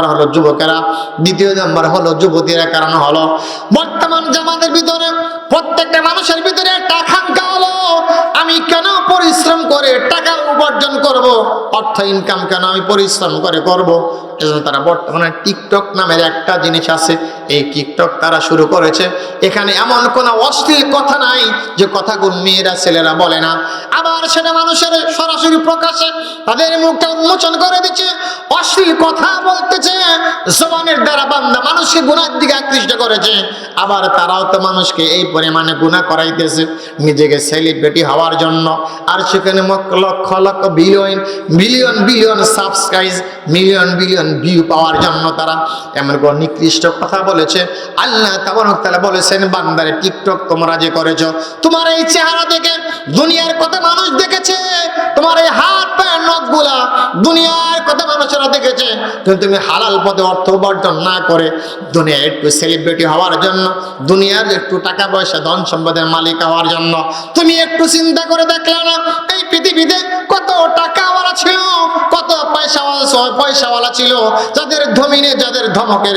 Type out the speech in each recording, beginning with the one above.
Number হলো যুবকেরা। দ্বিতীয় নাম্বার হলো যুবতীরা, কারণ হলো বর্তমান জামাতের ভিতরে প্রত্যেকটা মানুষের ভিতরে একটা আকাঙ্ক্ষা হলো আমি কেন পরিশ্রম করে টাকা উপার্জন করব? অর্থ ইনকাম কেন আমি পরিশ্রম করে করব? এজন্য তারা বর্তমানে টিকটক নামের একটা জিনিস আছে। এই টিকটক তারা শুরু করেছে। এখানে এমন কোনো অশ্লীল কথা নাই যে কথাগুলো মেয়েরা, ছেলেরা বলে না। আবার সেটা মানুষের সরাসরি প্রকাশে তাদের মুখটা উন্মোচন করে দিচ্ছে। অশ্লীল কথা বলতেছে। জবানের দ্বারা বান্দা মানুষকে গুণার দিকে আকৃষ্ট করেছে। আবার তারাও তো মানুষকে এই পরিমাণে গুণা করাইতেছে। নিজেকে সেলিব্রিটি হওয়ার জন্য। আর সেখানে lakh lakh billion billion billion subscribe million billion view পাওয়ার জন্য তারা। এমন কোন নিকৃষ্ট কথা বলেছে। আল্লাহ তাবারক তাআলা বলেছেন, বান্দারে টিকটক তোমরা যে করেছ, তোমার এই চেহারা দেখে দুনিয়ার কত মানুষ দেখেছে, তোমার এই হাত পায়ের নখগুলা দুনিয়ার কত মানুষেরা দেখেছে। কিন্তু তুমি হালাল পথে অর্থ উপার্জন না করে দুনিয়ায় একটু সেলিব্রিটি হওয়ার জন্য, দুনিয়ার একটু টাকা পয়সা, ধন সম্পদের মালিক হওয়ার জন্য, তুমি একটু চিন্তা করে দেখলে না, এই পৃথিবীতে কত টাকাওয়ালা ছিল, কত পয়সাওয়ালা পয়সাওয়ালা ছিল, যাদের ধমিনে যাদের ধমকের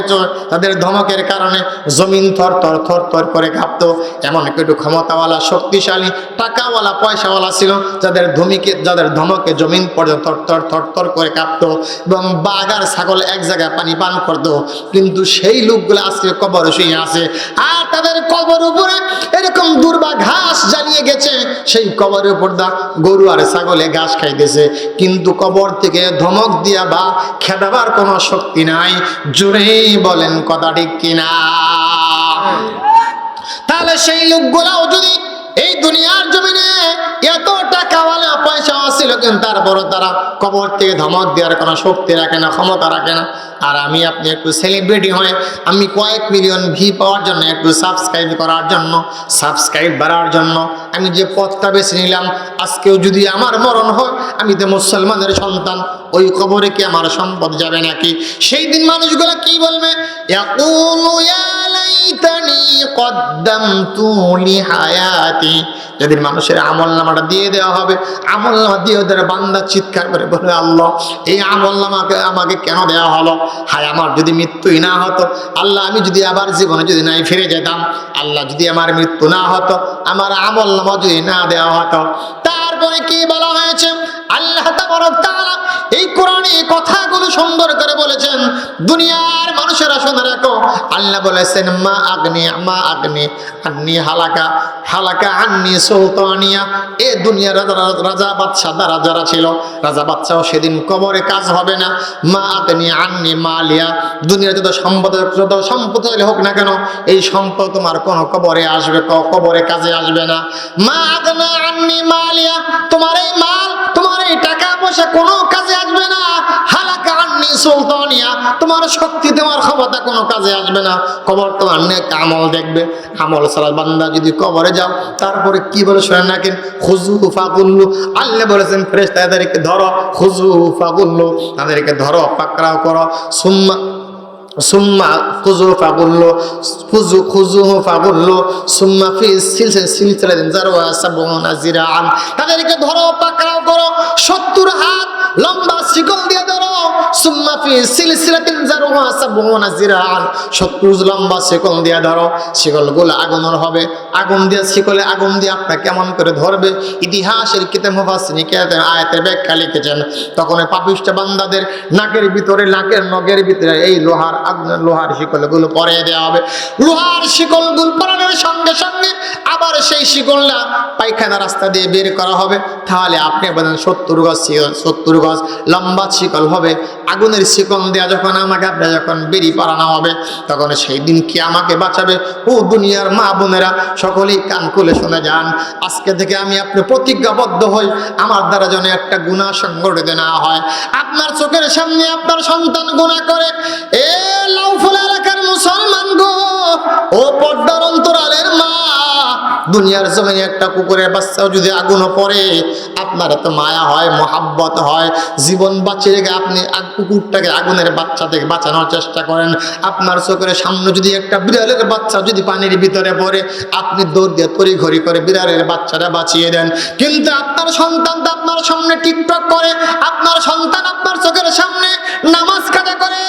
তাদের ধমকের কারণে জমিন থর থর থর থর করে কাঁপতো, এমন একটু ক্ষমতাওয়ালা, শক্তিশালী, টাকাওয়ালা, পয়সাওয়ালা ছিল, যাদের ধমিকে, যাদের ধমকে জমিন পর্যন্ত থর থর থর করে কাঁপতো এবং বাঘ আর ছাগল এক জায়গায় পানি পান করতো। কিন্তু সেই লোকগুলো আজকে কবর শুয়ে আছে, আর তাদের কবর উপরে এরকম দুর্বা ঘাস জ্বালিয়ে গেছে, সেই কবরের উপর দা গরু আর ছাগলে ঘাস খাইতেছে। কিন্তু কবর থেকে ধমক দিয়া বা খেদাবার কোনো শক্তি নাই। জোরেই বলেন কথা ঠিক কিনা। তাহলে সেই লোকগুলাও যদি এই দুনিয়ার জমিনে এত টাকা টাকাওয়ালা পয়সা ছিল কিন্তু তারপরও তারা কবর থেকে ধমক দেওয়ার কোনো শক্তি রাখে না, ক্ষমতা রাখে না। আর আমি আপনি একটু সেলিব্রিটি হয়ে আমি কয়েক মিলিয়ন ভি পাওয়ার জন্য, একটু সাবস্ক্রাইব করার জন্য সাবস্ক্রাইব বাড়ার জন্য আমি যে পথটা বেছে নিলাম, আজকেও যদি আমার মরণ হয়, আমি তো মুসলমানের সন্তান, ওই কবরে কি আমার সম্পদ যাবে নাকি? সেই দিন মানুষগুলো কি বলবে? মানুষের আমল নামাটা দিয়ে দেওয়া হবে, আমল নামা দিয়ে ওদের বান্দা চিৎকার করে বলে আল্লাহ, এই আমল নামাকে আমাকে কেন দেওয়া হলো? হায়, আমার যদি মৃত্যুই না হতো, আল্লাহ, আমি যদি আবার জীবনে যদি নাই ফিরে যেতাম, আল্লাহ, যদি আমার মৃত্যু না হতো, আমার আমল নামা যদি না দেওয়া হতো। তারপরে কি বলা হয়েছে? আল্লাহ এই কোরআনে কথাগুলো সুন্দর করে বলেছেন, দুনিয়ার মানুষেরা শুনে রাখো। আল্লাহ বলেছেন, মা আগ্নি মা আগ্নি, আন্নি হালাকা হালাকা আন্নি সুলতানিয়া। এ দুনিয়ার রাজা রাজা বাদশাহ রাজারা ছিল, রাজা বাদশাহ সেদিন কবরে কাজ হবে না। মা আগ্নি, আন্নি মালিয়া, দুনিয়ার যত সম্পদ যত সম্পদ হোক না কেন, এই সম্পদ তোমার কোন কবরে আসবে কবরে কাজে আসবে না। মা আগনা, আন্নি মালিয়া, তোমার এই মাল, তোমার এই টাকা পয়সা কোনো কাজে আসবে না। হালাকা আন্নি সুলতানিয়া। তোমার শক্তি তোমার ক্ষমতা কোনো কাজে আসবে না। কবর তোমার নেক আমল দেখবে। আমল সারা বান্দা যদি কবরে যাও, তারপরে কি বলে শোনেন না কেন? খুজু ফাগুল্লু আল্লাহ বলেছেন ফ্রেশ তাদেরকে ধরো খুজু ফাগুল্লু তাদেরকে ধরো, পাকড়াও করো। সুম্মা তাদেরকে ধরো, পাকড়াও করো 70 হাত লম্বা শিকল দিয়ে ধরো সুম্মা ফি সিলসিলাতিন জারওয়া সাবুনা জিরাআন 70 লম্বা শিকল আগুন বান্দাদের নাকের ভিতরে, নাকের নগের ভিতরে এই লোহার আগুনের, লোহার পরে দেওয়া হবে। লোহার শিকলগুলো পরানোর সঙ্গে সঙ্গে আবার সেই শিকলটা পায়খানা রাস্তা দিয়ে বের করা হবে। তাহলে আপনি বলেন সত্তর গজ সত্তর গজ লম্বা শিকল হবে। আগুনের শিকল দেওয়া যখন আমাকে আপনি যখন বেরি পরানো হবে, তখন সেই দিন কি আমাকে বাঁচাবে? ও দুনিয়ার মা বোনেরা, সকলেই কান খুলে শুনে যান। আজকে থেকে আমি আপনি প্রতিজ্ঞাবদ্ধ হই, আমার দ্বারা যেন একটা গুণা সংগঠিত না হয়। আপনার চোখের সামনে আপনার সন্তান গুণা করে, এ লাউফুল এলাকার মুসলমান গো, ও পর্দার দুনিয়ার জমিনে একটা কুকুরের বাচ্চাও যদি আগুনও পড়ে, আপনার এত মায়া হয়, মহাব্বত হয়, জীবন বাঁচিয়ে রেখে আপনি কুকুরটাকে আগুনের বাচ্চা থেকে বাঁচানোর চেষ্টা করেন। আপনার চোখের সামনে যদি একটা বিড়ালের বাচ্চা যদি পানির ভিতরে পড়ে, আপনি দৌড় দিয়ে তড়ি ঘড়ি করে বিড়ালের বাচ্চাটা বাঁচিয়ে দেন। কিন্তু আপনার সন্তান তো আপনার সামনে টিকটক করে, আপনার সন্তান আপনার চোখের সামনে নামাজ কাজা করে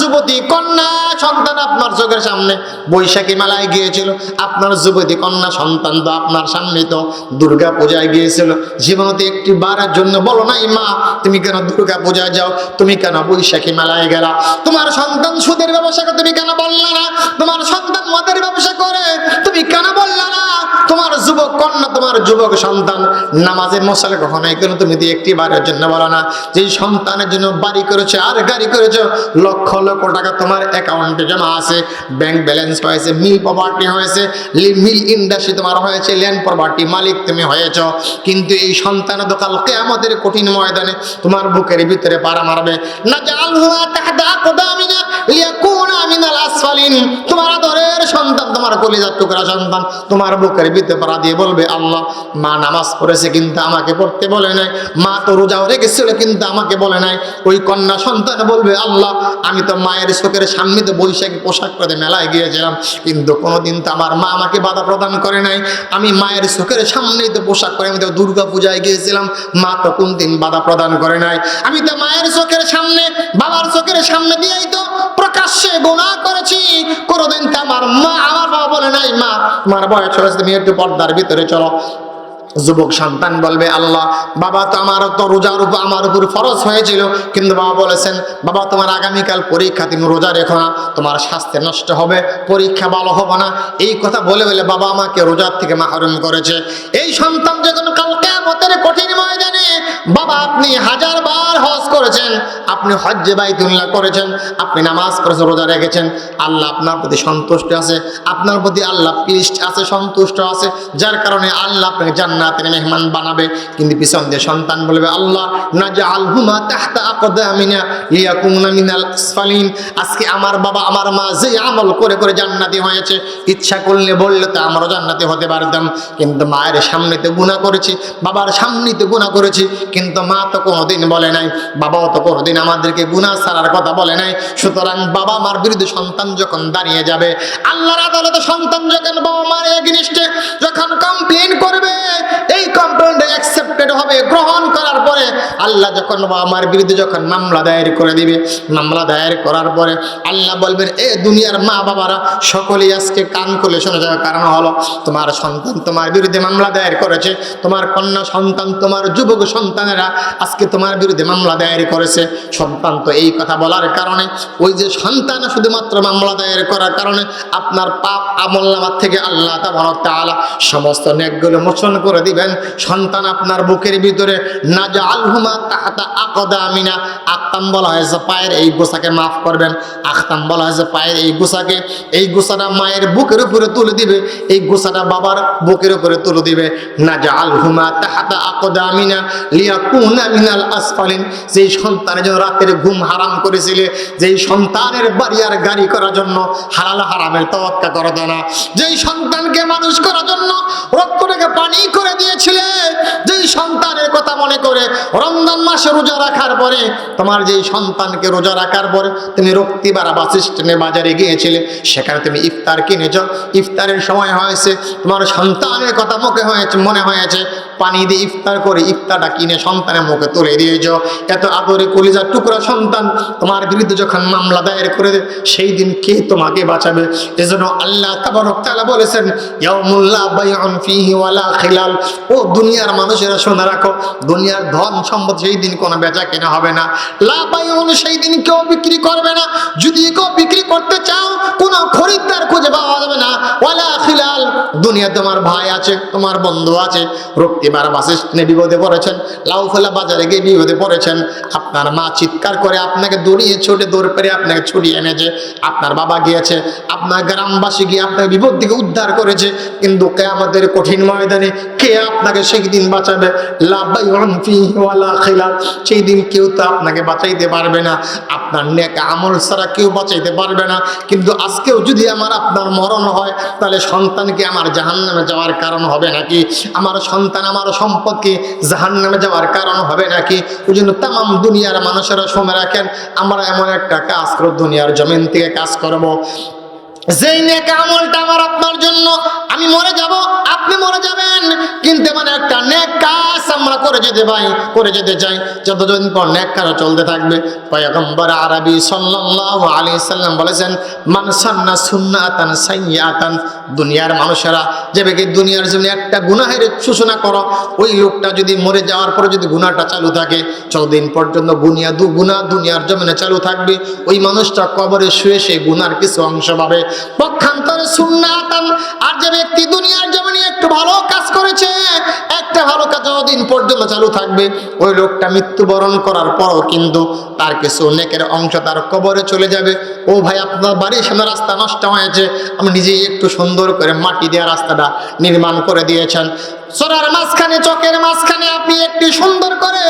যুবতী কন্যা, সন্তান আপনার চোখের সামনে। বৈশাখী মেলায় গিয়েছিল, আপনার যুবতী কন্যা, সন্তান তো আপনার সামনে তো দুর্গা পূজায় গিয়েছিল। জীবনতে একটি বারের জন্য বলো নাই, মা, তুমি কেন দুর্গা পূজায় যাও? তুমি কেন বৈশাখী মেলায় গেলা? তোমার সন্তান সুদের ব্যবসা তুমি কেন বললা না? তোমার সন্তান মদের ব্যবসা করে, তুমি কেন বললা না? তোমার যুবক কন্যা, তোমার যুবক সন্তান, নামাজের মশালে কখনোই কেন তুমি একটি বারের জন্য বলো না। যে সন্তানের জন্য বাড়ি করেছে, আর গাড়ি করেছে, লক্ষ লক্ষ লক্ষ টাকা তোমার অ্যাকাউন্টে জমা আছে ব্যাংক ব্যালেন্স হয়েছে মিল প্রপার্টি হয়েছে মিল ইন্ডাস্ট্রি তোমার হয়েছে ল্যান্ড প্রপার্টি মালিক তুমি হয়েছ। কিন্তু এই সন্তান তো কালকে আমাদের কঠিন ময়দানে তোমার বুকের ভিতরে পাড়া মারবে। না তাহদা কোদামিনা লিয়াকুনা মিনাল আসফালিন। তোমার সন্তান, তোমার কলিজার টুকরা সন্তান তোমার বুকের ভিতরে পাড়া দিয়ে বলবে, আল্লাহ, মা নামাজ পড়েছে কিন্তু আমাকে পড়তে বলে নাই। মা তো রোজাও রেখেছিল কিন্তু আমাকে বলে নাই। ওই কন্যা সন্তান বলবে, আল্লাহ আমি তো মায়ের চোখের সামনে তো বৈশাখী পোশাক পরে মেলায় গিয়েছিলাম, কিন্তু কোনোদিন তো আমার মা আমাকে বাধা প্রদান করে নাই। আমি মায়ের চোখের সামনেই তো পোশাক করে আমি তো দুর্গা পূজায় গিয়েছিলাম, মা তো কোন দিন বাধা প্রদান করে নাই। আমি তো মায়ের চোখের সামনে, বাবার চোখের সামনে দিয়েই তো প্রকাশ্যে গোনা করেছি। কোনোদিন তো আমার মা, আমার বাবা বলে নাই, মা, তোমার বয়স হয়েছে, তুমি একটু পর্দার ভিতরে চলো। যুবক সন্তান বলবে, আল্লাহ, বাবা তো আমার তো রোজার উপর, আমার উপর ফরজ হয়েছিল। কিন্তু বাবা বলেছেন, বাবা, তোমার আগামীকাল পরীক্ষা, তুমি রোজা রেখো না, তোমার স্বাস্থ্য নষ্ট হবে, পরীক্ষা ভালো হবে না। এই কথা বলে বলে বাবা আমাকে রোজার থেকে মাহরুম করেছে। এই সন্তান যখন কালকে আমাদের কঠিন ময়দানে, বাবা, আপনি হাজার বার হজ করেছেন, আপনি হজ্জে বাইতুল্লাহ করেছেন, আপনি নামাজ পড়েছেন রোজা রেখেছেন, আল্লাহ আপনার প্রতি সন্তুষ্ট আছে, আপনার প্রতি আল্লাহ প্লিস্ট আছে, সন্তুষ্ট আছে, যার কারণে আল্লাহ আপনাকে জান্নাতের মেহমান বানাবে, কিন্তু পিছন দিয়ে সন্তান বলবে, আল্লাহ না যে আলহুমা তাহতা আকদামিনা লিয়াকুনা মিনাল আসফালিন। আজকে আমার বাবা, আমার মা যে আমল করে করে জান্নাতি হয়েছে, ইচ্ছা করলে, বললে তো আমারও জান্নাতি হতে পারতাম। কিন্তু মায়ের সামনে তো গুণা করেছি, বাবার সামনে তো গুণা করেছি, কিন্তু মা তো কোনোদিন বলে নাই, বাবাও তো কোনোদিন আমাদেরকে গুণা ছাড়ার কথা বলে নাই। সুতরাং বাবা মার বিরুদ্ধে সন্তান যখন দাঁড়িয়ে যাবে, আল্লাহর আদালতে সন্তান যখন বাবা মার এগেনিস্টে যখন কমপ্লেন করবে এই কমপ্লেন অ্যাকসেপ্টেড হবে, গ্রহণ করার পরে আল্লাহ যখন বাবা মার বিরুদ্ধে যখন মামলা দায়ের করে দিবে, মামলা দায়ের করার পরে আল্লাহ বলবেন, এ দুনিয়ার মা বাবারা, সকলেই আজকে কান খুলে শোনা যাওয়ার কারণ হলো, তোমার সন্তান তোমার বিরুদ্ধে মামলা দায়ের করেছে, তোমার কন্যা সন্তান, তোমার যুবক সন্তানেরা আজকে তোমার বিরুদ্ধে মামলা দায়ের করেছে। সন্তান তো এই কথা বলার কারণে, ওই যে সন্তান শুধুমাত্র মামলা দায়ের করার কারণে, আপনার পাপ আমল নামার থেকে আল্লাহ তাআলা সমস্ত নেকগুলো মোচন করে দিবেন। সন্তান আপনার বুকের ভিতরে না যা আলহুমা তাহাতা আকদা আমিনা আক্তাম বলা হয়েছে পায়ের এই গোসাকে মাফ করবেন। আখতাম বলা হয়েছে পায়ের এই গোসাকে, এই গোসাটা মায়ের বুকের উপরে তুলে দিবে, এই গোসাটা বাবার বুকের উপরে তুলে দিবে। না যা আলহুমা তাহাতা আকদা আমিনা লিয়া কুনা মিনাল আসফালিন। যেই সন্তানের জন্য রাতের ঘুম হারাম করেছিলে, যেই সন্তানের বাড়ি আর গাড়ি করার জন্য হালাল হারামের তওয়াক্কা করো না। যেই সন্তানকে মানুষ করার জন্য রক্তটাকে পানি করে দিয়েছিলে যেই সন্তানের কথা মনে করে রমজান মাসে রোজা রাখার পরে, তোমার যেই সন্তানকে রোজা রাখার পরে তুমি রক্তিবারা বাস স্ট্যান্ডে বাজারে গিয়েছিলে, সেখানে তুমি ইফতার কিনেছ। ইফতারের সময় হয়েছে, তোমার সন্তানের কথা মুখে হয়েছে, মনে হয়েছে পানি দিয়ে ইফতার করে ইফতারটা কিনে সন্তানের মুখে তুলে দিয়েছ এত আদরে কলিজার টুকরা সন্তান তোমার বিরুদ্ধে যখন মামলা দায়ের করে দেবে সেই দিন কে তোমাকে বাঁচাবে? এজন্য আল্লাহ তাবারকতালা বলেছেন খিলাল। ও দুনিয়ার মানুষেরা শুনে রাখো, দুনিয়ার ধন সম্পদ সেই দিন কোনো বেচা কেনা হবে না। লা বাইউন, সেই দিন কেউ বিক্রি করবে না। যদি কেউ বিক্রি করতে চাও, কোনো খরিদ্দার খুঁজে পাওয়া যাবে না। ওয়ালা দুনিয়া তোমার ভাই আছে, তোমার বন্ধু আছে। রক্তিবার বাস স্ট্যান্ডে বিপদে পড়েছেন, লাউফলা বাজারে গিয়ে বিপদে পড়েছেন। আপনার মা চিৎকার করে আপনাকে দৌড়িয়ে ছুটে দৌড় পেরে আপনাকে ছুটিয়ে এনেছে। আপনার বাবা গিয়েছে, আপনার গ্রামবাসী গিয়ে আপনাকে বিপদ থেকে উদ্ধার করেছে। কিন্তু কে আমাদের কঠিন ময়দানে, কে আপনাকে সেই দিন বাঁচাবে সেই দিন কেউ তো আপনাকে বাঁচাইতে পারবে না। আপনার নেক আমল ছাড়া কেউ বাঁচাইতে পারবে না। কিন্তু আজকেও যদি আমার আপনার মরণ হয়, তাহলে সন্তানকে আমার জাহান্নামে যাওয়ার কারণ হবে নাকি? আমার সন্তান, আমার সম্পদকে জাহান নামে যাওয়ার কারণ হবে নাকি? ওই জন্য তাম দুনিয়ার মানুষেরা সময় রাখেন, আমরা এমন একটা কাজ করব দুনিয়ার জমিন থেকে কাজ করব। যেই নেক আমলটা আমার আপনার জন্য, আমি মরে যাব, আপনি মরে যাবেন। কিন্তু মানে একটা নেক কাজ আমরা করে যেতে পাই, করে যেতে চাই। যতদিন পর চলতে থাকবে। পয়গম্বর আরবি সাল্লাম বলেছেন সান্না সুন্নাতান সাইয়াতান দুনিয়ার মানুষেরা, যে ব্যক্তি দুনিয়ার জন্য একটা গুনাহের সূচনা করো, ওই লোকটা যদি মরে যাওয়ার পরে যদি গুনাহটা চালু থাকে, যতদিন পর্যন্ত গুনিয়া দু গুনাহ দুনিয়ার জমিনে চালু থাকবে, ওই মানুষটা কবরে শুয়ে সেই গুনার কিছু অংশ পাবে। পক্ষান্তরে সুন্নাতান, আর যে ব্যক্তি দুনিয়ার জমিনে একটু ভালো কাজ করেছে একটা ভালো কাজ যতদিন পর্যন্ত চালু থাকবে, ওই লোকটা মৃত্যুবরণ করার পরও কিন্তু তার কিছু নেকের অংশ তার কবরে চলে যাবে। ও ভাই, আপনার বাড়ির সামনে রাস্তা নষ্ট হয়েছে আমি নিজেই একটু সুন্দর করে মাটি দেওয়া রাস্তাটা নির্মাণ করে দিয়েছেন। সোনার মাঝখানে চকের মাঝখানে আপনি একটি সুন্দর করে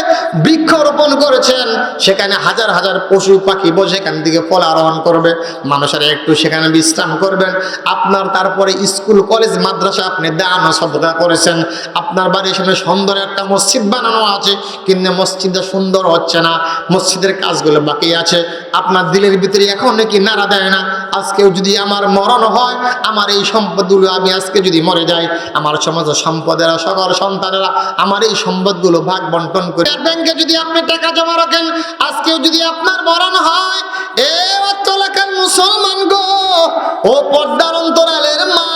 বৃক্ষ রোপণ করেছেন। সেখানে হাজার হাজার পশু পাখি বসে এখান থেকে ফল আরোহণ করবে। মানুষেরা একটু সেখানে বিশ্রাম করবেন। আপনার তারপরে স্কুল, কলেজ, মাদ্রাসা আপনি দান সদকা করেছেন। আপনার বাড়ির সামনে সুন্দর একটা মসজিদ বানানো আছে। কিন্তু মসজিদটা সুন্দর হচ্ছে না। মসজিদের কাজগুলো বাকি আছে। আপনার দিলের ভিতরে এখন নাকি নাড়া দেয় না। আজকেও যদি আমার মরণ হয়, আমার এই সম্পদগুলো আমি আজকে যদি মরে যাই, আমার সমাজ সম্পদেরা সকল সন্তানেরা আমার এই সম্পদগুলো ভাগ বন্টন করে। ব্যাংকে যদি আপনি টাকা জমা রাখেন, আজকেও যদি আপনার মরণ হয়, এ অত্তলাকার মুসলমান গো, ও পর্দার অন্তরালের মা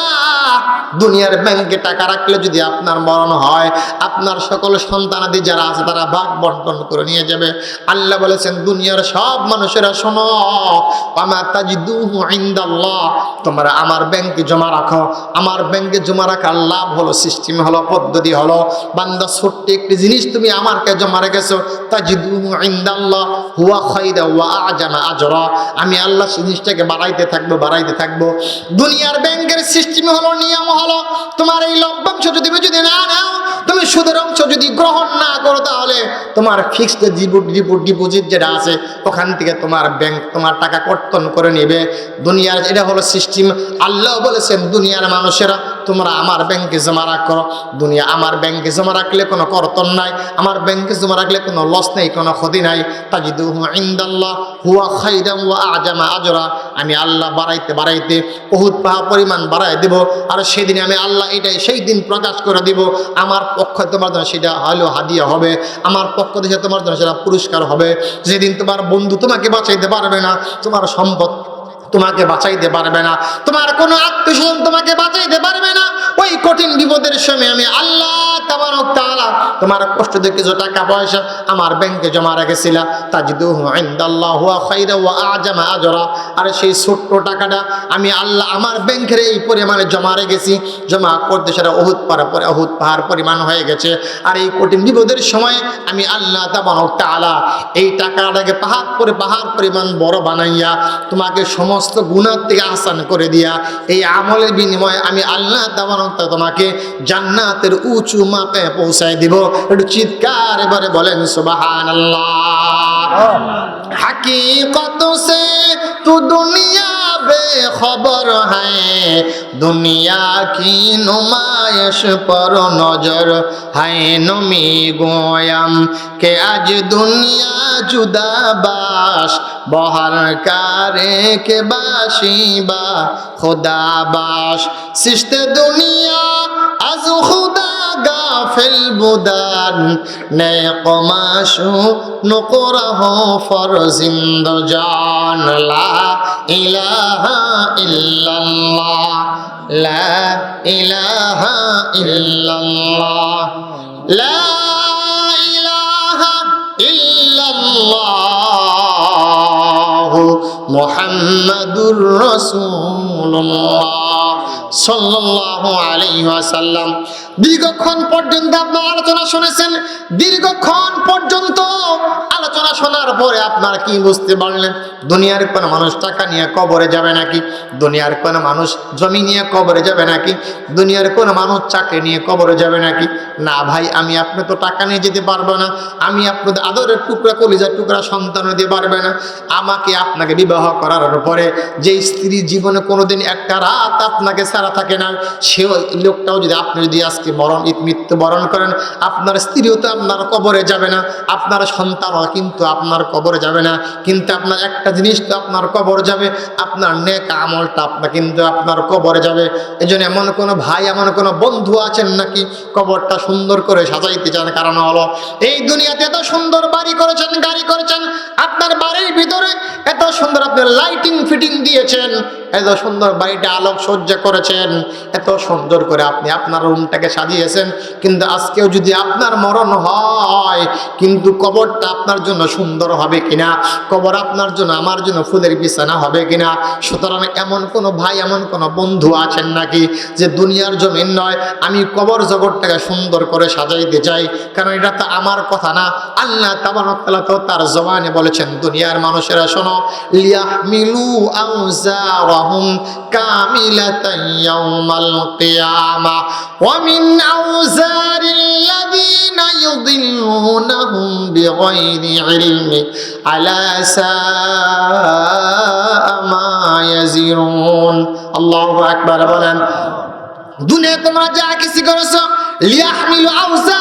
দুনিয়ার ব্যাংকে টাকা রাখলে যদি আপনার মরণ হয়, আপনার সকল সন্তানাদি যারা আছে তারা ভাগ বন্টন করে নিয়ে যাবে। আল্লাহ বলেছেন, দুনিয়ার সব মানুষেরা শোনো আমা তাজিদুহু ইনদাল্লাহ। তোমরা আমার ব্যাংকে জমা রাখো। আমার ব্যাংকে জমা রাখার লাভ হলো, সিস্টেম হলো, পদ্ধতি হলো। বান্দা, ছোট্ট একটি জিনিস তুমি আমারকে জমা রেখেছো, তাজিদুহু ইনদাল্লাহ, হুয়া খাইরা ওয়া আজামা আজরা। আমি আল্লাহ জিনিসটাকে বাড়াইতে থাকব বাড়াইতে থাকব। দুনিয়ার ব্যাংকের সিস্টেম হলো হলো তোমার এই লভ্যাংশ যদি তুমি যদি না নাও, তুমি সুদের অংশ যদি গ্রহণ না করো তাহলে তোমার ফিক্সড ডিপোজিট ডিপোজিট যেটা আছে, ওখান থেকে তোমার ব্যাংক তোমার টাকা কর্তন করে নেবে। দুনিয়ার, এটা হলো সিস্টেম আল্লাহ বলেছেন, দুনিয়ার মানুষেরা তোমরা আমার ব্যাংকে জমা রাখো দুনিয়া আমার ব্যাংকে জমা রাখলে কোনো কর্তন নাই, আমার ব্যাংকে জমা রাখলে কোনো লস নেই, কোনো ক্ষতি নাই। তাজিদুহু ইনদাল্লাহ, হুয়া খাইরাম ওয়া আজামা আজরা। আমি আল্লাহ বাড়াইতে বাড়াইতে বহুত পাহা পরিমাণ বাড়াই দেব, আর সেদিন আমি আল্লাহ এটাই সেই দিন প্রকাশ করে দিব। আমার পক্ষ তোমার জন্য সেটা হলো হাদিয়া হবে, আমার পক্ষ থেকে তোমার জন্য সেটা পুরস্কার হবে। যেদিন তোমার বন্ধু তোমাকে বাঁচাইতে পারবে না, তোমার সম্পদ তোমাকে বাঁচাইতে পারবে না। তোমার কোনো আত্মীয় তোমাকে বাঁচাইতে পারবে না। ওই কঠিন বিপদের সময় আমি আল্লাহ তাবারক তাআলা তোমার কষ্ট দিয়ে কিছু টাকা পয়সা আমার ব্যাংকে জমা রেখেছিলা। আর সেই ছোট্ট টাকাটা আমি আল্লাহ আমার ব্যাংকের এই পরিমাণে জমা রেখেছি। জমা করতে সেটা অহুত পাহাড় পরে, অহুত পাহাড় পরিমাণ হয়ে গেছে। আর এই কঠিন বিপদের সময় আমি আল্লাহ তাবারক তাআলা এই টাকাটাকে পাহাড় করে পাহাড় পরিমাণ বড় বানাইয়া তোমাকে সমস্ত গুণার থেকে আসান করে দিয়া, এই আমলের বিনিময়ে আমি আল্লাহ তাআলা তোমাকে জান্নাতের উঁচু মাপে পৌঁছায় পরিচয় দিব। একটু চিৎকার এবারে বলেন সুবাহান সে তু দুনিয়া খবর দুনিয়া কি নুমায়শ পর নজর হ্যাঁ নমি গোয়াম। কে আজ দুনিয়া জুদা বাস বহার কারে কে বাসিবা খোদা বাস সৃষ্ট দুনিয়া আজ খুদা গাফিল বুদান নে কমাশু নকরাহ ফরজিন্দ জান, লা ইলাহা ইল্লাল্লাহ, লা ইলাহা ইল্লাল্লাহ, লা ইলাহা ইল্লাল্লাহ, মুহাম্মাদুর রাসূলুল্লাহ। ওয়াসাল্লাম। দীর্ঘক্ষণ পর্যন্ত আপনার আলোচনা শুনেছেন দীর্ঘক্ষণ পর্যন্ত আলোচনা শোনার পরে আপনার কি বুঝতে পারলেন? দুনিয়ার কোন মানুষ টাকা নিয়ে কবরে যাবে নাকি? দুনিয়ার কোন মানুষ জমি নিয়ে কবরে যাবে নাকি? দুনিয়ার কোন মানুষ চাকরি নিয়ে কবরে যাবে নাকি? না ভাই, আমি আপনি তো টাকা নিয়ে যেতে পারব না। আমি আপনাদের আদরের টুকরা, কলিজার টুকরা সন্তান দিতে পারবে না। আমাকে আপনাকে বিবাহ করার পরে যে স্ত্রী জীবনে কোনোদিন একটা রাত আপনাকে ছাড়া থাকে না, সে লোকটাও যদি আপনি যদি আজকে মরণ মৃত্যু বরণ করেন, আপনার স্ত্রীও তো আপনার কবরে যাবে না, আপনার সন্তানও কিন্তু আপনার আপনার কবরে যাবে না। কিন্তু আপনার একটা জিনিস তো আপনার কবর যাবে, আপনার নেক আমলটা আপনার কিন্তু আপনার কবরে যাবে। এই জন্য এমন কোনো ভাই, এমন কোনো বন্ধু আছেন নাকি কবরটা সুন্দর করে সাজাইতে চান? কারণ হলো, এই দুনিয়াতে এত সুন্দর বাড়ি করেছেন, গাড়ি করেছেন, আপনার বাড়ির ভিতরে এত সুন্দর আপনি লাইটিং ফিটিং দিয়েছেন। এত সুন্দর বাড়িটা আলোক সজ্জা করেছেন, এত সুন্দর করে আপনি আপনার রুমটাকে সাজিয়েছেন। কিন্তু আজকেও যদি আপনার মরণ হয়, কিন্তু কবরটা আপনার জন্য সুন্দর হবে কিনা, কবর আপনার জন্য আমার জন্য ফুলের বিছানা হবে কিনা, সুতরাং এমন কোনো ভাই, এমন কোনো বন্ধু আছেন নাকি যে দুনিয়ার জমিন নয়, আমি কবর জগৎটাকে সুন্দর করে সাজাইতে চাই। কারণ এটা তো আমার কথা না। আল্লাহ তাবারকাল্লাহ তো তার জবানে বলেছেন, দুনিয়ার মানুষেরা শোনো, লিয়াহমিলু আউজারহুম কামিলাতান ইয়াউমাল কিয়ামা। ওয়া মিন আউজারিল্লাযিনা ইউদিল্লুনাহুম বিগাইরি ইলমি আলা সাআ মা ইয়াজিরুন। আল্লাহু আকবার বলেন দুনিয়া তোমরা যা কিছু করেছ, লিয়াহমিলু আওজারহুম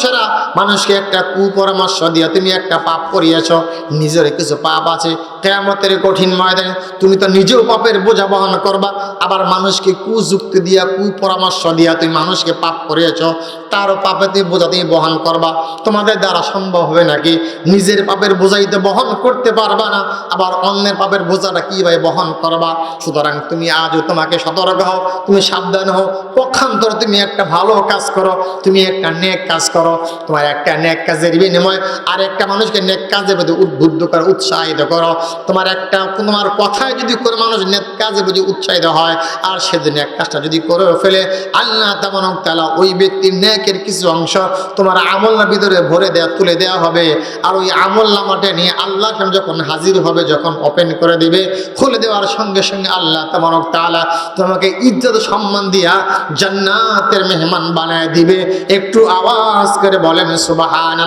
মানুষেরা মানুষকে একটা কুপরামর্শ দিয়ে তুমি একটা পাপ করিয়েছো, নিজের কিছু পাপ আছে। কেয়ামতের কঠিন ময়দানে তুমি তো নিজেও পাপের বোঝা বহন করবা। আবার মানুষকে কুযুক্তি দিয়া, কুপরামর্শ দিয়া তুমি মানুষকে পাপ করিয়েছো, তারও পাপে তুমি বোঝা তুমি বহন করবা। তোমাদের দ্বারা সম্ভব হবে নাকি? নিজের পাপের বোঝাইতে বহন করতে পারবা না, আবার অন্যের পাপের বোঝাটা কীভাবে বহন করবা? সুতরাং তুমি আজও তোমাকে সতর্ক হও, তুমি সাবধান হও। পক্ষান্তর তুমি একটা ভালো কাজ করো, তুমি একটা নেক কাজ করো। তোমার একটা নেক কাজের বিনিময় আর একটা মানুষকে নেক কাজের প্রতি উদ্বুদ্ধ করে, উৎসাহিত করো। তোমার একটা তোমার কথায় যদি কোনো মানুষ নেক কাজের প্রতি উৎসাহিত হয়, আর সেদিন এক কাজটা যদি করে ফেলে, আল্লাহ তেমন তালা ওই ব্যক্তির নেকের কিছু অংশ তোমার আমলনার ভিতরে ভরে দেওয়া তুলে দেওয়া হবে। আর ওই আমল নামাটা নিয়ে আল্লাহ সামনে যখন হাজির হবে, যখন ওপেন করে দিবে, খুলে দেওয়ার সঙ্গে সঙ্গে আল্লাহ তেমন তালা তোমাকে ইজ্জত সম্মান দিয়া জান্নাতের মেহমান বানায় দিবে। একটু আওয়াজ করে বলেন সুবাহান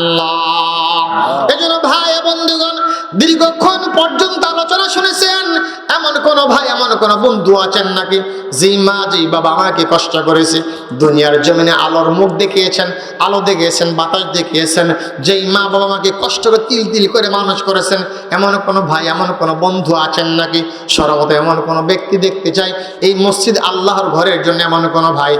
এজন্য ভাই বন্ধুগণ দীর্ঘক্ষণ পর্যন্ত আলোচনা শুনেছেন এমন কোন ভাই এমন কোন বন্ধু আছেন নাকি যেই মা যেই বাবা আমাকে কষ্ট করেছে দুনিয়ার জমিনে আলোর মুখ দেখিয়েছেন আলো দেখিয়েছেন বাতাস দেখিয়েছেন যেই মা বাবা আমাকে কষ্ট করে তিল তিল করে মানুষ করেছেন এমন কোনো ভাই এমন কোনো বন্ধু আছেন নাকি? সর্বত এমন কোনো ব্যক্তি দেখতে চাই এই মসজিদ আল্লাহর ঘরের জন্য এমন কোনো ভাই